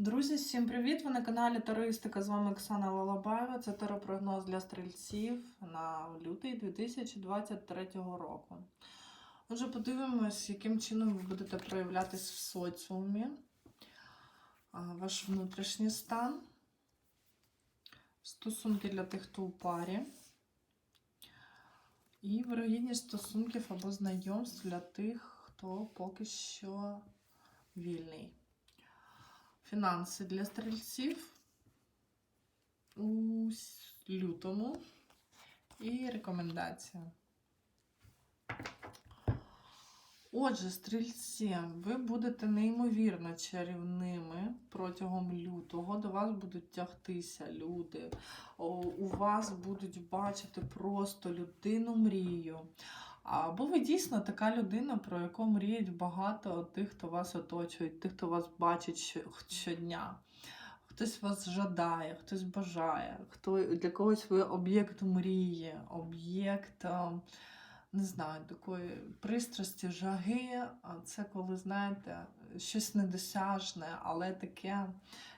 Друзі, всім привіт! Ви на каналі Тароїстика. З вами Оксана Лалабаєва. Це теропрогноз для стрільців на лютий 2023 року. Отже, подивимось, яким чином ви будете проявлятись в соціумі, ваш внутрішній стан, стосунки для тих, хто у парі, і вирогідність стосунків або знайомств для тих, хто поки що вільний. Фінанси для стрільців у лютому і рекомендація. Отже, стрільці, ви будете неймовірно чарівними протягом лютого. До вас будуть тягтися люди. У вас будуть бачити просто людину мрію. Або ви дійсно така людина, про яку мріють багато тих, хто вас оточує, тих, хто вас бачить щодня. Хтось вас жадає, хтось бажає, хто для когось ви об'єкт мрії, об'єкт, не знаю, такої пристрасті, жаги. А це коли, знаєте, щось недосяжне, але таке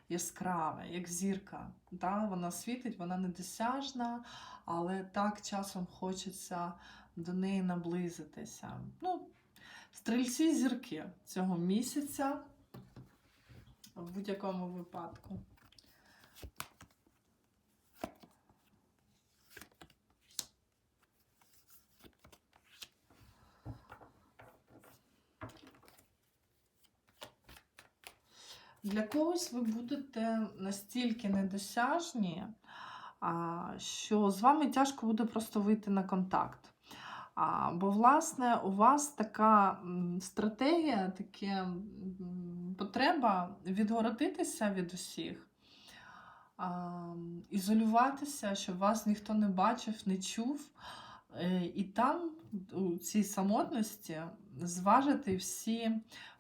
яскраве, як зірка. Да? Вона світить, вона недосяжна, але так часом хочеться до неї наблизитися. Ну, стрільці зірки цього місяця в будь-якому випадку. Для когось ви будете настільки недосяжні, що з вами тяжко буде просто вийти на контакт. А, бо, власне, у вас така стратегія, таке потреба відгородитися від усіх, а, ізолюватися, щоб вас ніхто не бачив, не чув. Е, І там, у цій самотності, зважити всі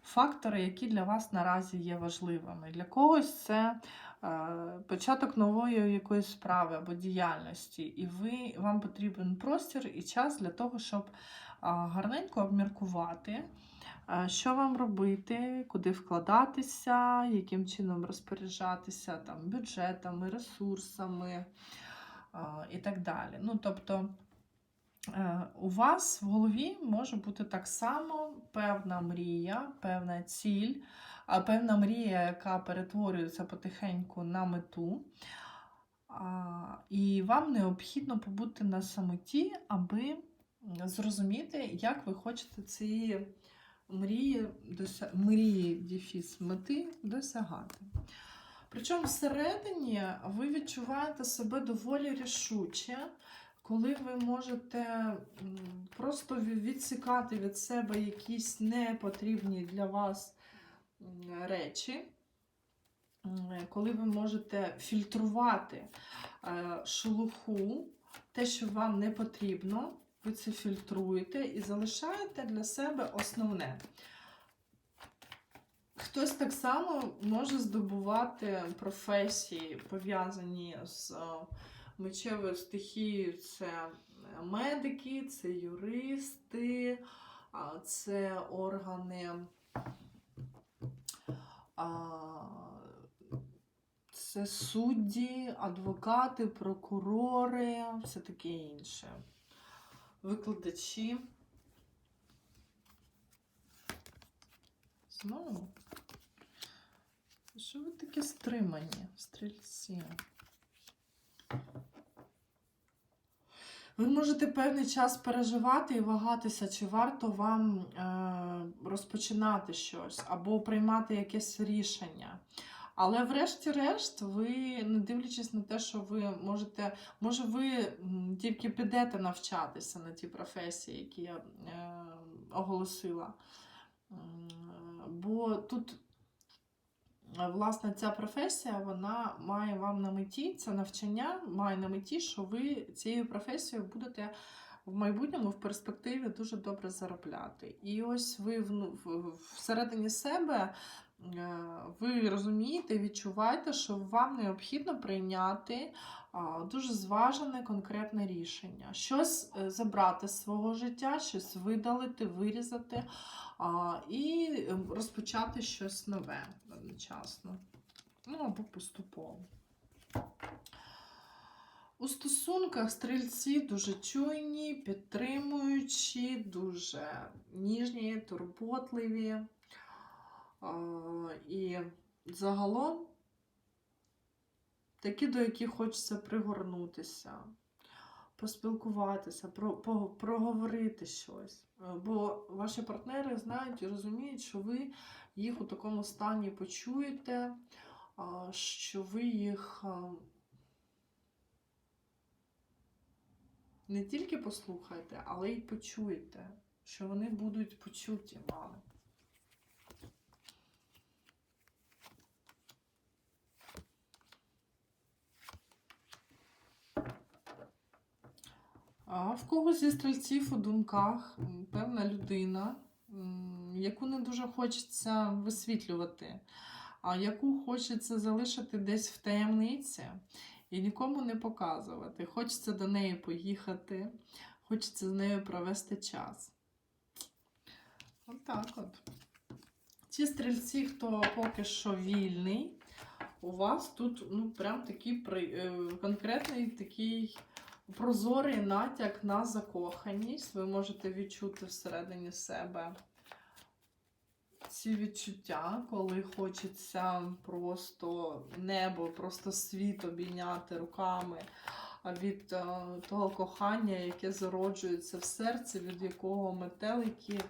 фактори, які для вас наразі є важливими. Для когось це е, початок нової якоїсь справи або діяльності, і ви, вам потрібен простір і час для того, щоб гарненько обміркувати, що вам робити, куди вкладатися, яким чином розпоряджатися там, бюджетами, ресурсами і так далі. Ну, тобто, е, у вас в голові може бути так само певна мрія, певна ціль, певна мрія, яка перетворюється потихеньку на мету. І вам необхідно побути на самоті, аби зрозуміти, як ви хочете цієї мрії, дося... мрії дефіс мети досягати. Причому всередині ви відчуваєте себе доволі рішуче, коли ви можете просто ві- відсікати від себе якісь непотрібні для вас речі, коли ви можете фільтрувати е, шелуху, те, що вам не потрібно, ви це фільтруєте і залишаєте для себе основне. Хтось так само може здобувати професії, пов'язані з мечевою стихією. Це медики, це юристи, це органи. Це судді, адвокати, прокурори, все таке інше. Викладачі. Знову. Що ви такі стримані, стрільці? Ви можете певний час переживати і вагатися, чи варто вам е, розпочинати щось або приймати якесь рішення. Але врешті-решт, ви, не дивлячись на те, що ви можете, може, ви тільки підете навчатися на ті професії, які я е, оголосила. Бо тут, власне, ця професія вона має вам на меті, це навчання має на меті, що ви цією професією будете в майбутньому в перспективі дуже добре заробляти. І ось ви вну- всередині себе е, ви розумієте, відчуваєте, що вам необхідно прийняти дуже зважене конкретне рішення. Щось е, забрати з свого життя, щось видалити, вирізати і е, розпочати щось нове одночасно. Ну, або поступово. У стосунках стрільці дуже чуйні, підтримуючі, дуже ніжні, турботливі. І загалом такі, до яких хочеться пригорнутися, поспілкуватися, про, по- проговорити щось. Е, Бо ваші партнери знають і розуміють, що ви їх у такому стані почуєте, що ви їх не тільки послухаєте, але й почуєте, що вони будуть почуті вами. А в когось зі стрільців у думках певна людина, яку не дуже хочеться висвітлювати, а яку хочеться залишити десь в таємниці і нікому не показувати. Хочеться до неї поїхати, хочеться з нею провести час. Отак от. Ті стрільці, хто поки що вільний, у вас тут ну, прям такий е, конкретний такий прозорий натяк на закоханість. Ви можете відчути всередині себе ці відчуття, коли хочеться просто небо, просто світ обійняти руками. Від е, того кохання, яке зароджується в серці, від якого метелики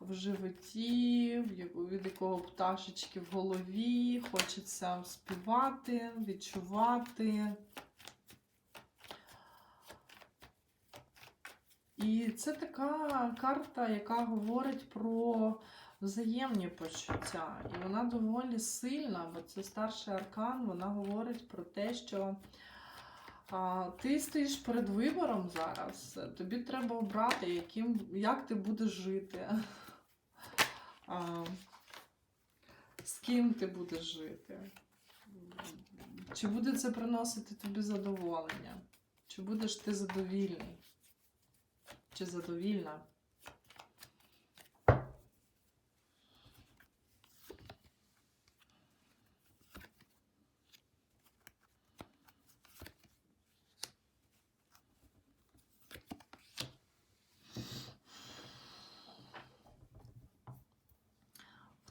в животі, від якого пташечки в голові, хочеться співати, відчувати. І це така карта, яка говорить про взаємні почуття. І вона доволі сильна, бо це старший аркан, вона говорить про те, що а, ти стоїш перед вибором зараз. Тобі треба обрати, яким, як ти будеш жити. А, з ким ти будеш жити. Чи буде це приносити тобі задоволення? Чи будеш ти задовільний? Чи задовільна?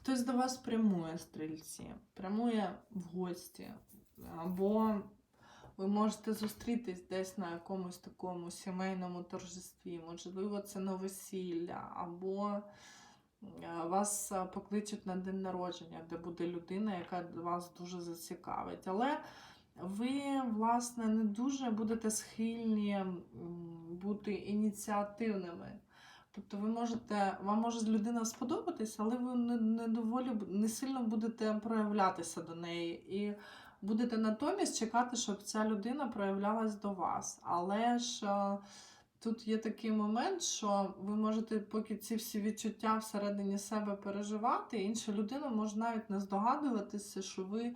Хтось до вас прямує, стрільці, прямує в гості, або ви можете зустрітись десь на якомусь такому сімейному торжестві. Можливо, це новосілля, або е, вас е, покличуть на день народження, де буде людина, яка вас дуже зацікавить. Але ви, власне, не дуже будете схильні бути ініціативними. Тобто ви можете, вам може людина сподобатись, але ви не, не доволі не сильно будете проявлятися до неї. І будете натомість чекати, щоб ця людина проявлялась до вас. Але ж е, тут є такий момент, що ви можете, поки ці всі відчуття всередині себе переживати, інша людина може навіть не здогадуватися, що ви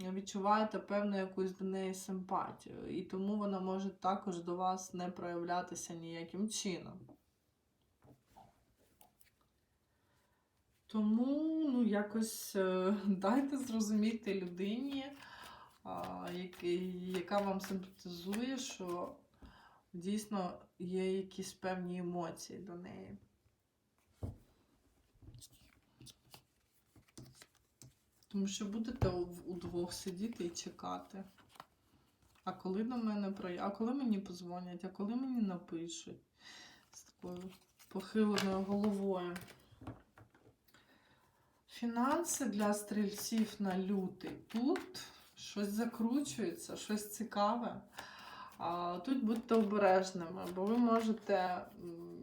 відчуваєте певну якусь до неї симпатію. І тому вона може також до вас не проявлятися ніяким чином. Тому ну, якось е, дайте зрозуміти людині, яка вам симпатизує, що дійсно є якісь певні емоції до неї. Тому що будете удвох сидіти і чекати. А коли до мене при... а коли мені позвонять, а коли мені напишуть з такою похиленою головою. Фінанси для стрільців на лютий. Тут щось закручується, щось цікаве. Тут будьте обережними, бо ви можете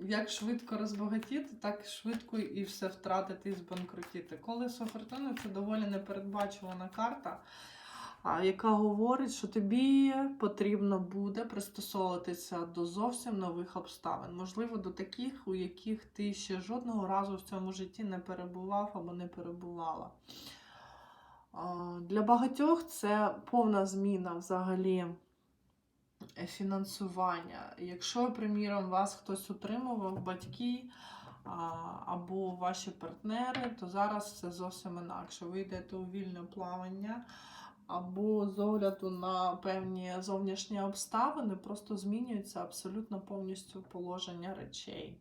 як швидко розбагатіти, так і швидко і все втратити і збанкрутіти. Колесо фортуни це доволі непередбачувана карта, яка говорить, що тобі потрібно буде пристосовуватися до зовсім нових обставин. Можливо, до таких, у яких ти ще жодного разу в цьому житті не перебував або не перебувала. Для багатьох це повна зміна взагалі е, фінансування. Якщо, приміром, вас хтось утримував, батьки або ваші партнери, то зараз все зовсім інакше. Ви йдете у вільне плавання. або з огляду на певні зовнішні обставини, просто змінюється абсолютно повністю положення речей.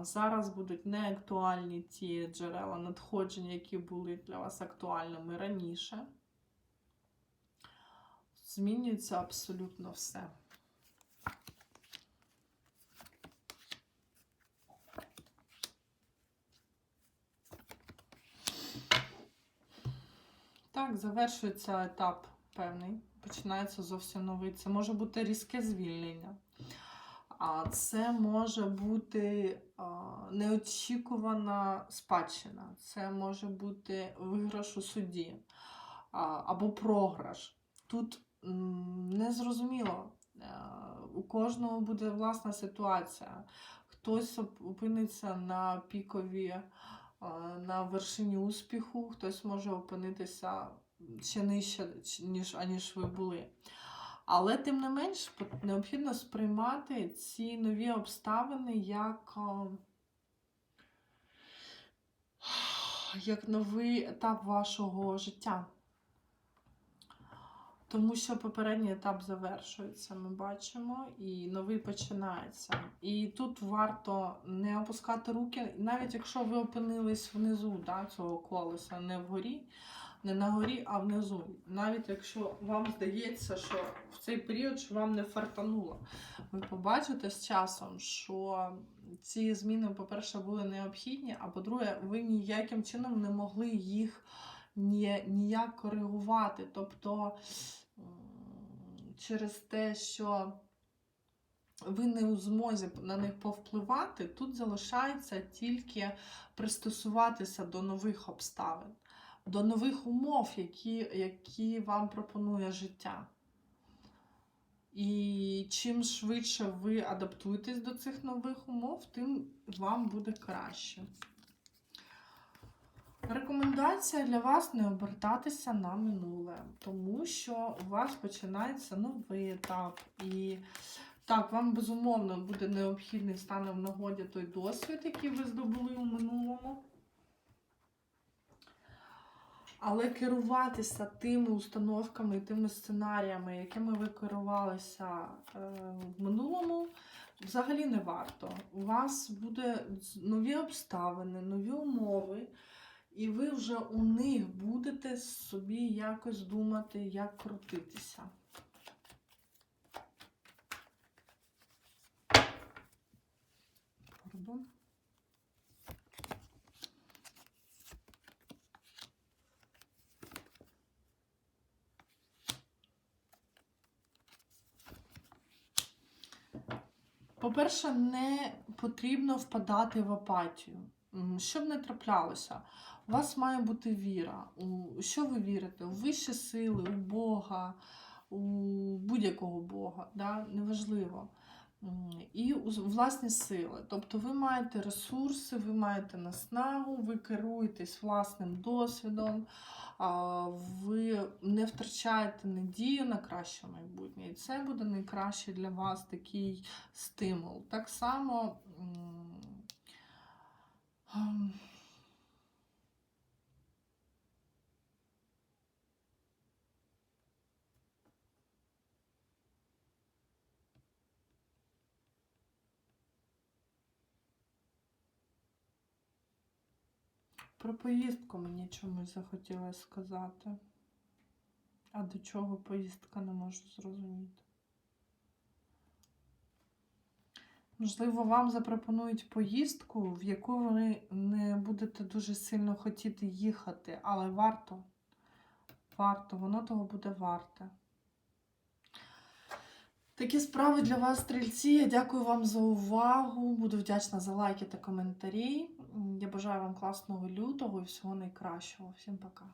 Зараз будуть неактуальні ті джерела надходжень, які були для вас актуальними раніше. Змінюється абсолютно все. Так, завершується етап певний. Починається зовсім новий. Це може бути різке звільнення. А це може бути неочікувана спадщина, це може бути виграш у суді або програш. Тут незрозуміло. Е, У кожного буде власна ситуація. Хтось опиниться на пікові, е, на вершині успіху, хтось може опинитися ще нижче, ніж, аніж ви були. Але тим не менш необхідно сприймати ці нові обставини як, як новий етап вашого життя. Тому що попередній етап завершується, ми бачимо, і новий починається. І тут варто не опускати руки, навіть якщо ви опинились внизу да, цього колеса, не вгорі, не на горі, а внизу. Навіть якщо вам здається, що в цей період вам не фартануло, ви побачите з часом, що ці зміни, по-перше, були необхідні, а по-друге, ви ніяким чином не могли їх ні, ніяк коригувати. Тобто через те, що ви не у змозі на них повпливати, тут залишається тільки пристосуватися до нових обставин, до нових умов, які, які вам пропонує життя. І чим швидше ви адаптуєтесь до цих нових умов, тим вам буде краще. Рекомендація для вас не обертатися на минуле, тому що у вас починається новий етап. І так, вам безумовно буде необхідний стане в нагоді той досвід, який ви здобули у минулому. Але керуватися тими установками і тими сценаріями, якими ви керувалися е, в минулому, взагалі не варто. У вас буде нові обставини, нові умови, і ви вже у них будете собі якось думати, як крутитися. Пардон. По-перше, не потрібно впадати в апатію. Щоб не траплялося, у вас має бути віра. У що ви вірите? У вищі сили, у Бога, у будь-якого Бога, да? неважливо. І власні сили. Тобто ви маєте ресурси, ви маєте наснагу, ви керуєтесь власним досвідом, ви не втрачаєте надію на краще майбутнє. І це буде найкраще для вас такий стимул. Так само. Про поїздку мені чомусь захотілося сказати. А до чого поїздка не можу зрозуміти. Можливо, вам запропонують поїздку, в яку ви не будете дуже сильно хотіти їхати, але варто. Варто, воно того буде варте. Такі справи для вас, стрільці. Я дякую вам за увагу. Буду вдячна за лайки та коментарі. Я бажаю вам класного лютого і всього найкращого. Всім пока.